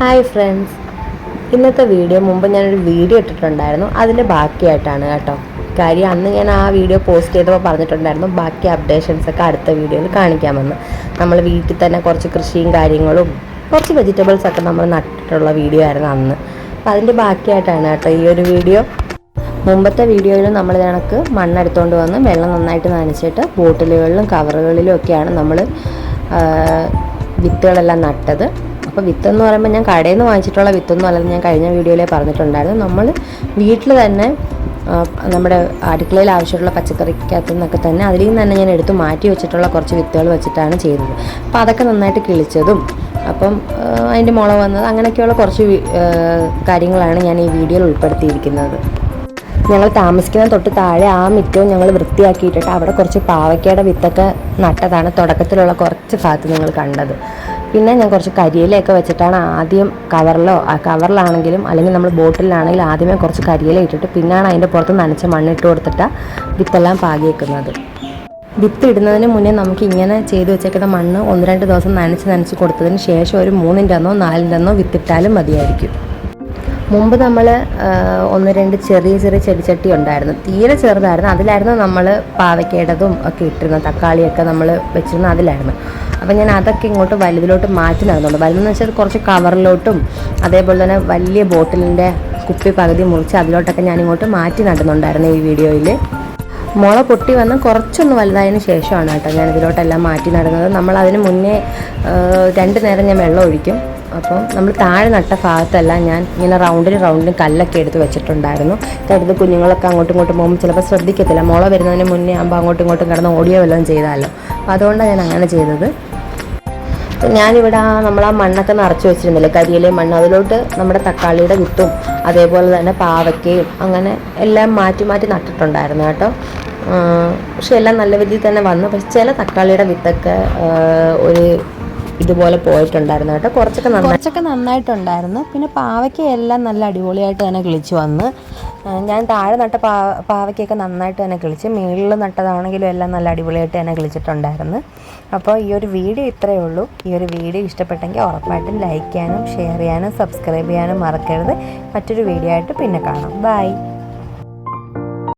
Hi friends. ഇന്നത്തെ video മുമ്പ് ഞാനൊരു വീഡിയോ ഇട്ടിട്ടുണ്ടായിരുന്നു. അതിന്റെ ബാക്കിയായിട്ടാണ് കേട്ടോ. കാര്യം അന്ന് ഞാൻ ആ വീഡിയോ പോസ്റ്റ് ചെയ്തപ്പോൾ പറഞ്ഞിട്ടുണ്ടായിരുന്നു ബാക്കി അപ്ഡേഷൻസ് ഒക്കെ അടുത്ത വീഡിയോയിൽ കാണിക്കാമെന്ന്. നമ്മൾ വീട്ടിൽ തന്നെ കുറച്ച് കൃഷിയും കാര്യങ്ങളും കുറച്ച് വെജിറ്റബിൾസൊക്കെ നമ്മൾ നട്ടിട്ടുള്ള വീഡിയോ ആയിരുന്നു അന്ന്. അപ്പോൾ അതിന്റെ ബാക്കിയായിട്ടാണ് കേട്ടോ ഈ ഒരു വീഡിയോ. മുമ്പത്തെ വീഡിയോയിൽ നമ്മൾ കണക്ക് മണ്ണെടുത്തുകൊണ്ട് വന്ന് വെള്ളം നന്നായിട്ട് നനച്ചിട്ട് ബോട്ടിലുകളിലും കവറുകളിലും ഒക്കെയാണ് നമ്മൾ വിത്തുകളെല്ലാം നട്ടത്. അപ്പോൾ വിത്തെന്ന് പറയുമ്പോൾ ഞാൻ കടയിൽ നിന്ന് വാങ്ങിച്ചിട്ടുള്ള വിത്തൊന്നും അല്ലെന്ന് ഞാൻ കഴിഞ്ഞ വീഡിയോയിലേ പറഞ്ഞിട്ടുണ്ടായിരുന്നു. നമ്മൾ വീട്ടിൽ തന്നെ നമ്മുടെ അടുക്കളയിൽ ആവശ്യമുള്ള പച്ചക്കറിക്കകത്തു നിന്നൊക്കെ തന്നെ അതിൽ നിന്ന് തന്നെ ഞാൻ എടുത്ത് മാറ്റി വെച്ചിട്ടുള്ള കുറച്ച് വിത്തുകൾ വെച്ചിട്ടാണ് ചെയ്തത്. അപ്പോൾ അതൊക്കെ നന്നായിട്ട് കിളിച്ചതും അപ്പം അതിന്റെ മുള വന്നത് അങ്ങനെയൊക്കെയുള്ള കുറച്ച് കാര്യങ്ങളാണ് ഞാൻ ഈ വീഡിയോയിൽ ഉൾപ്പെടുത്തിയിരിക്കുന്നത്. ഞങ്ങൾ താമസിക്കുന്ന തൊട്ട് താഴെ ആ മിറ്റവും ഞങ്ങൾ വൃത്തിയാക്കിയിട്ടിട്ട് അവിടെ കുറച്ച് പാവയ്ക്കയുടെ വിത്തൊക്കെ നട്ടതാണ്. തുടക്കത്തിലുള്ള കുറച്ച് ഭാഗത്ത് നിങ്ങൾ കണ്ടത്. പിന്നെ ഞാൻ കുറച്ച് കരിയിലയൊക്കെ വെച്ചിട്ടാണ് ആദ്യം കവറിലോ ആ കവറിലാണെങ്കിലും അല്ലെങ്കിൽ നമ്മൾ ബോട്ടിലാണെങ്കിലും ആദ്യമേ കുറച്ച് കരിയില ഇട്ടിട്ട് പിന്നാണ് അതിന്റെ പുറത്ത് നനച്ച മണ്ണിട്ട് കൊടുത്തിട്ട് വിത്തെല്ലാം പാകിയേക്കുന്നത്. വിത്ത് ഇടുന്നതിന് മുന്നേ നമുക്ക് ഇങ്ങനെ ചെയ്തു വെച്ചേക്കുന്ന മണ്ണ് ഒന്ന് രണ്ട് ദിവസം നനച്ച് നനച്ച് കൊടുത്തതിന് ശേഷം ഒരു മൂന്നിന്റെ അന്നോ നാലിന്റെ അന്നോ വിത്തിട്ടാലും മതിയായിരിക്കും. മുമ്പ് നമ്മൾ ഒന്ന് രണ്ട് ചെറിയ ചെറിയ ചെടിച്ചട്ടി ഉണ്ടായിരുന്നു. തീരെ ചെറുതായിരുന്നു. അതിലായിരുന്നു നമ്മൾ പാവയ്ക്കേടതും ഒക്കെ ഇട്ടിരുന്നത്. തക്കാളിയൊക്കെ നമ്മൾ വെച്ചിരുന്നത് അതിലായിരുന്നു. അപ്പം ഞാൻ അതൊക്കെ ഇങ്ങോട്ട് വലുതിലോട്ട് മാറ്റി നടന്നുണ്ട്. വലുതെന്ന് വെച്ചാൽ കുറച്ച് കവറിലോട്ടും അതേപോലെ തന്നെ വലിയ ബോട്ടിലിന്റെ കുപ്പി പകുതി മുറിച്ച് അതിലോട്ടൊക്കെ ഞാൻ ഇങ്ങോട്ട് മാറ്റി നടന്നുണ്ടായിരുന്നു ഈ വീഡിയോയിൽ മുള പൊട്ടി വന്ന് കുറച്ചൊന്ന് വലുതായതിന് ശേഷമാണ് കേട്ടോ ഞാൻ ഇതിലോട്ടെല്ലാം മാറ്റി നടുന്നത്. നമ്മൾ അതിന് മുന്നേ രണ്ട് നേരം ഞാൻ വെള്ളം ഒഴിക്കും. അപ്പം നമ്മൾ താഴെ നട്ട ഭാഗത്തെല്ലാം ഞാൻ ഇങ്ങനെ റൗണ്ടിന് റൗണ്ടിന് കല്ലൊക്കെ എടുത്ത് വെച്ചിട്ടുണ്ടായിരുന്നു. കരുത് കുഞ്ഞുങ്ങളൊക്കെ അങ്ങോട്ടും ഇങ്ങോട്ടും പോകുമ്പോൾ ചിലപ്പോൾ ശ്രദ്ധിക്കത്തില്ല. മുള വരുന്നതിന് മുന്നേ ആകുമ്പോൾ അങ്ങോട്ടും ഇങ്ങോട്ടും കിടന്ന് ഓടിയോ വല്ലതും ചെയ്താലോ. അപ്പോൾ അതുകൊണ്ടാണ് ഞാൻ അങ്ങനെ ചെയ്തത്. ഞാനിവിടെ നമ്മൾ ആ മണ്ണൊക്കെ നിറച്ച് വെച്ചിരുന്നില്ല കരിയിലെ മണ്ണ് അതിലോട്ട് നമ്മുടെ തക്കാളിയുടെ വിത്തും അതേപോലെ തന്നെ പാവയ്ക്കയും അങ്ങനെ എല്ലാം മാറ്റി മാറ്റി നട്ടിട്ടുണ്ടായിരുന്നു കേട്ടോ. പക്ഷെ എല്ലാം നല്ല രീതിയിൽ തന്നെ വന്നു. പക്ഷെ ചില തക്കാളിയുടെ വിത്തൊക്കെ ഒരു ഇതുപോലെ പോയിട്ടുണ്ടായിരുന്നു കേട്ടോ. കുറച്ചൊക്കെ നന്നായി കുറച്ചൊക്കെ നന്നായിട്ടുണ്ടായിരുന്നു. പിന്നെ പാവയ്ക്ക എല്ലാം നല്ല അടിപൊളിയായിട്ട് തന്നെ കിളിച്ചു വന്ന്. ഞാൻ താഴെ നട്ട പാ പാവയ്ക്കൊക്കെ നന്നായിട്ട് തന്നെ കിളിച്ച് മുകളിൽ നട്ടതാണെങ്കിലും എല്ലാം നല്ല അടിപൊളിയായിട്ട് തന്നെ കിളിച്ചിട്ടുണ്ടായിരുന്നു. അപ്പോൾ ഈ ഒരു വീഡിയോ ഇത്രയേ ഉള്ളൂ. ഈ ഒരു വീഡിയോ ഇഷ്ടപ്പെട്ടെങ്കിൽ ഉറപ്പായിട്ടും ലൈക്ക് ചെയ്യാനും ഷെയർ ചെയ്യാനും സബ്സ്ക്രൈബ് ചെയ്യാനും മറക്കരുത്. മറ്റൊരു വീഡിയോ ആയിട്ട് പിന്നെ കാണാം. ബൈ